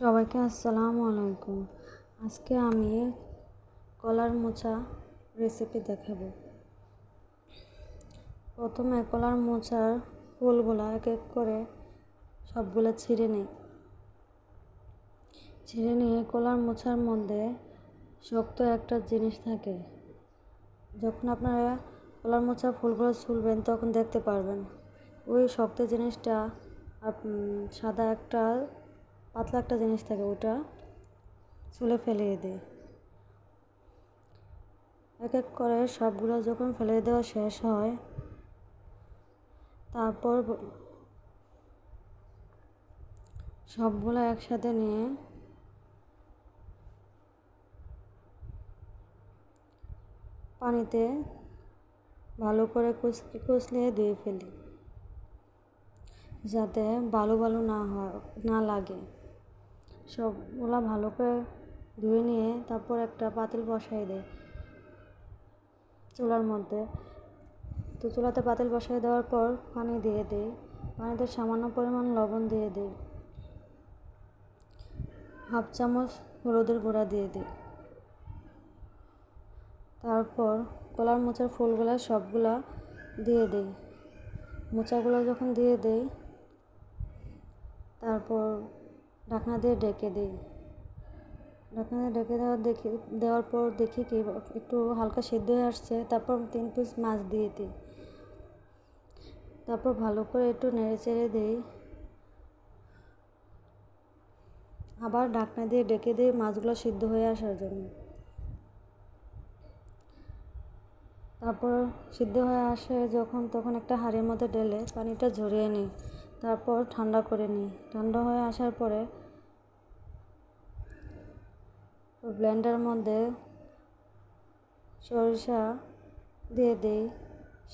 সবাইকে আসসালামু আলাইকুম। আজকে আমি কলার মোচা রেসিপি দেখাবো। প্রথমে কলার মোচার ফুলগুলো এক এক করে সবগুলো ছিঁড়ে নিই। ছিঁড়ে নিয়ে কলার মোচার মধ্যে শক্ত একটা জিনিস থাকে। যখন আপনারা কলার মোচার ফুলগুলো ছুলবেন তখন দেখতে পারবেন। ওই শক্ত জিনিসটা সাদা একটা পাতলা একটা জিনিস থাকে, ওটা চুলে ফেলিয়ে দিই এক এক করে সবগুলো যখন ফেলে দেওয়া শেষ হয়, তারপর সবগুলো একসাথে নিয়ে পানিতে ভালো করে কুচলিয়ে দিয়ে ফেলি, যাতে বালু বালু না হয়, না লাগে। সবগুলা ভালো করে ধুয়ে নিয়ে তারপর একটা পাতিল বসাই দেয় চুলার মধ্যে। তো চুলাতে পাতিল বসাই দেওয়ার পর পানি দিয়ে দিই। পানিতে সামান্য পরিমাণ লবণ দিয়ে দিই। হাফ চামচ হলুদের গুঁড়া দিয়ে দিই। তারপর কলার মোচার ফুলগুলা সবগুলা দিয়ে দিই। মোচাগুলো যখন দিয়ে দিই, তারপর ঢাকনা দিয়ে ডেকে দিই। ঢাকনা দিয়ে ডেকে দেওয়ার দেখি, দেওয়ার পর দেখি কি, একটু হালকা সিদ্ধ হয়ে আসছে, তারপর তিন পিস মাছ দিয়ে দিই। তারপর ভালো করে একটু নেড়ে চেড়ে দিই। আবার ঢাকনা দিয়ে ডেকে দিই মাছগুলো সিদ্ধ হয়ে আসার জন্য। তারপর সিদ্ধ হয়ে আসে যখন, তখন একটা হাঁড়ির মধ্যে ঢেলে পানিটা ঝরিয়ে নিই। তারপর ঠান্ডা করে নিই। ঠান্ডা হয়ে আসার পরে ব্লেন্ডার মধ্যে সরিষা দিয়ে দিই।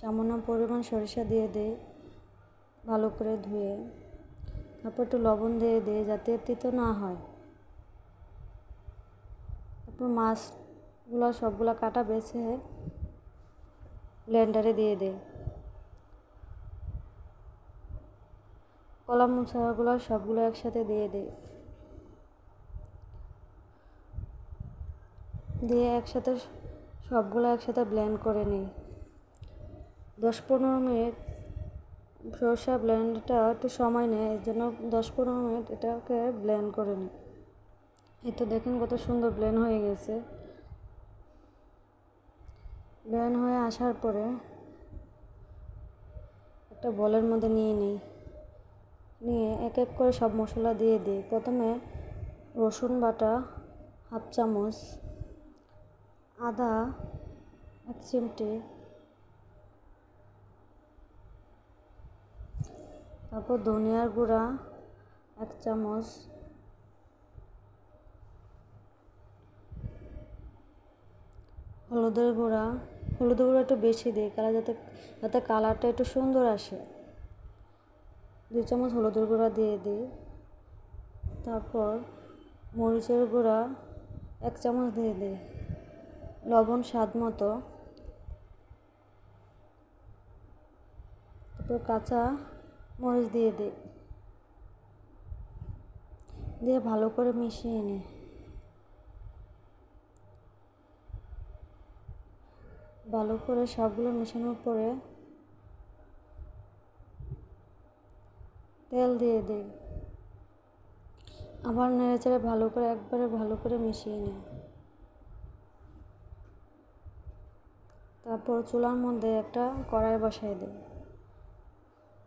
সামান্য পরিমাণ সরিষা দিয়ে দিই ভালো করে ধুয়ে। তারপর একটু লবণ দিয়ে দিই যাতে তিতো না হয়। তারপর মাছগুলো সবগুলো কাটা বেছে ব্লেন্ডারে দিয়ে দিই। কলা মশলাগুলো সবগুলো একসাথে দিয়ে দিই। দিয়ে একসাথে সবগুলো একসাথে ব্লেন্ড করে নিই। দশ পনেরো মিনিট সরষা ব্লেন্ডটা একটু সময় নেয়, এর জন্য দশ পনেরো মিনিট এটাকে ব্লেন্ড করে নিই। এই তো দেখেন কত সুন্দর ব্লেন্ড হয়ে গেছে। ব্লেন্ড হয়ে আসার পরে একটা বলের মধ্যে নিয়ে নিই। নিয়ে এক এক করে সব মশলা দিয়ে দিই। প্রথমে রসুন বাটা, হাফ চামচ, আদা, এক চিমটি। তারপর ধনিয়ার গুঁড়া, এক চামচ। হলুদের গুঁড়া। হলুদের গুঁড়া একটু বেশি দিই, কালার যাতে যাতে কালারটা একটু সুন্দর আসে। দুই চামচ হলুদের গুঁড়া দিয়ে দিই। তারপর মরিচের গুঁড়া এক চামচ দিয়ে দিই। লবণ স্বাদ মতো। তারপর কাঁচা মরিচ দিয়ে দিই। দিয়ে ভালো করে মিশিয়ে নিই। ভালো করে সবগুলো মেশানোর পরে তেল দিয়ে দিই। আবার নেড়েচেড়ে ভালো করে একবারে ভালো করে মিশিয়ে নিই। তারপর চুলার মধ্যে একটা কড়াই বসাই দিই।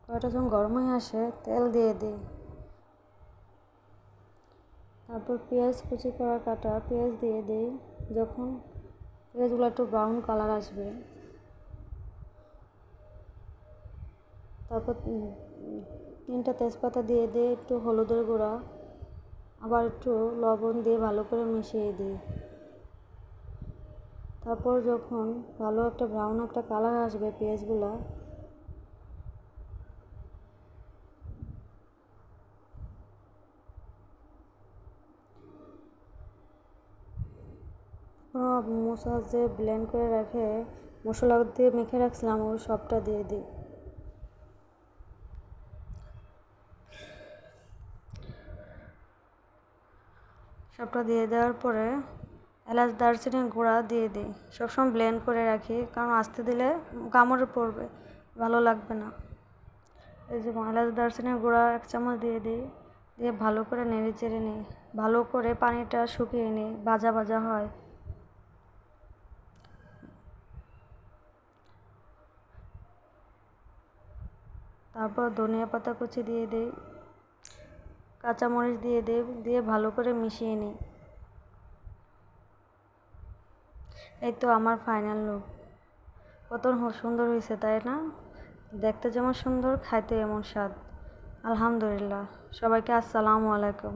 কড়াইটা যখন গরম হয়ে আসে, তেল দিয়ে দিই। তারপর পেঁয়াজ কুচি করা কাটা পেঁয়াজ দিয়ে দিই। যখন পেঁয়াজগুলো একটু ব্রাউন কালার আসবে, তারপর তিনটা তেজপাতা দিয়ে দিই একটু হলুদের গুঁড়া, আবার একটু লবণ দিয়ে ভালো করে মিশিয়ে দিই তারপর যখন ভালো একটা ব্রাউন একটা কালার আসবে পেঁয়াজগুলো মশলা যে ব্লেন্ড করে রাখে মশলা দিয়ে মেখে রাখছিলাম, ওই সবটা দিয়ে দিই সবটা দিয়ে দেওয়ার পরে এলাচ, দারচিনির গুঁড়া দিয়ে দিই। সবসময় ব্লেন্ড করে রাখি, কারণ আস্তে দিলে কামড়ে পড়বে, ভালো লাগবে না। এই যে এলাচ, দারচিনির গুঁড়া এক চামচ দিয়ে দিই, দিয়ে ভালো করে নেড়ে চেড়ে নিই। ভালো করে পানিটা শুকিয়ে নিই, ভাজা ভাজা হয়। তারপর ধনিয়া পাতা কুচি দিয়ে দিই। কাঁচামরিচ দিয়ে দিই দিয়ে ভালো করে মিশিয়ে নিই এই তো আমার ফাইনাল লুক কত সুন্দর হয়েছে, তাই না? দেখতে যেমন সুন্দর খাইতে এমন স্বাদ। আলহামদুলিল্লাহ। সবাইকে আসসালামু আলাইকুম।